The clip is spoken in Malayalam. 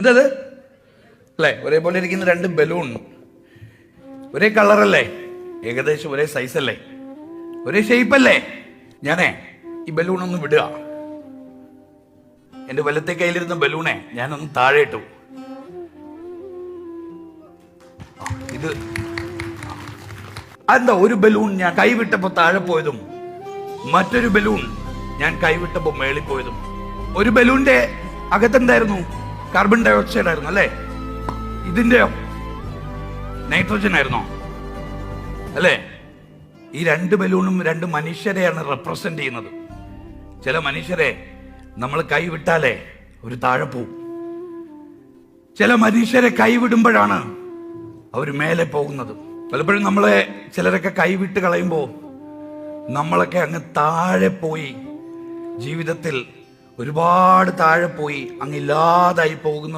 എന്തത്? അല്ലേ? ഒരേപോലെ ഇരിക്കുന്ന രണ്ട് ബലൂൺ. ഒരേ കളറല്ലേ? ഏകദേശം ഒരേ സൈസ് അല്ലേ ഒരേ ഷേപ്പ് അല്ലേ ഞാനേ ഈ ബലൂൺ ഒന്ന് വിടുക. എന്റെ വലത്തെ കയ്യിലിരുന്ന ബലൂണെ ഞാനൊന്ന് താഴെ ഇട്ടു. ഇത്. എന്താ ഒരു ബലൂൺ ഞാൻ കൈവിട്ടപ്പോ താഴെ പോയതും മറ്റൊരു ബലൂൺ ഞാൻ കൈവിട്ടപ്പോ മേളിൽ പോയതും. ഒരു ബലൂണിന്റെ അകത്തെന്തായിരുന്നു കാർബൺ ഡൈ ഓക്സൈഡ് ആയിരുന്നു അല്ലേ? ഇതിന്റെയോ നൈട്രജൻ ആയിരുന്നോ? അല്ലേ? ഈ രണ്ട് ബലൂണും രണ്ട് മനുഷ്യരെയാണ് റെപ്രസെന്റ് ചെയ്യുന്നത്. ചില മനുഷ്യരെ നമ്മൾ കൈവിട്ടാലേ ഒരു താഴെ പോവും. ചില മനുഷ്യരെ കൈവിടുമ്പോഴാണ് അവർ മേലെ പോകുന്നത്. പലപ്പോഴും നമ്മളെ ചിലരൊക്കെ കൈവിട്ട് കളയുമ്പോൾ നമ്മളൊക്കെ അങ്ങ് താഴെ പോയി ജീവിതത്തിൽ ഒരുപാട് താഴെ പോയി അങ്ങ് ഇല്ലാതായി പോകുന്ന.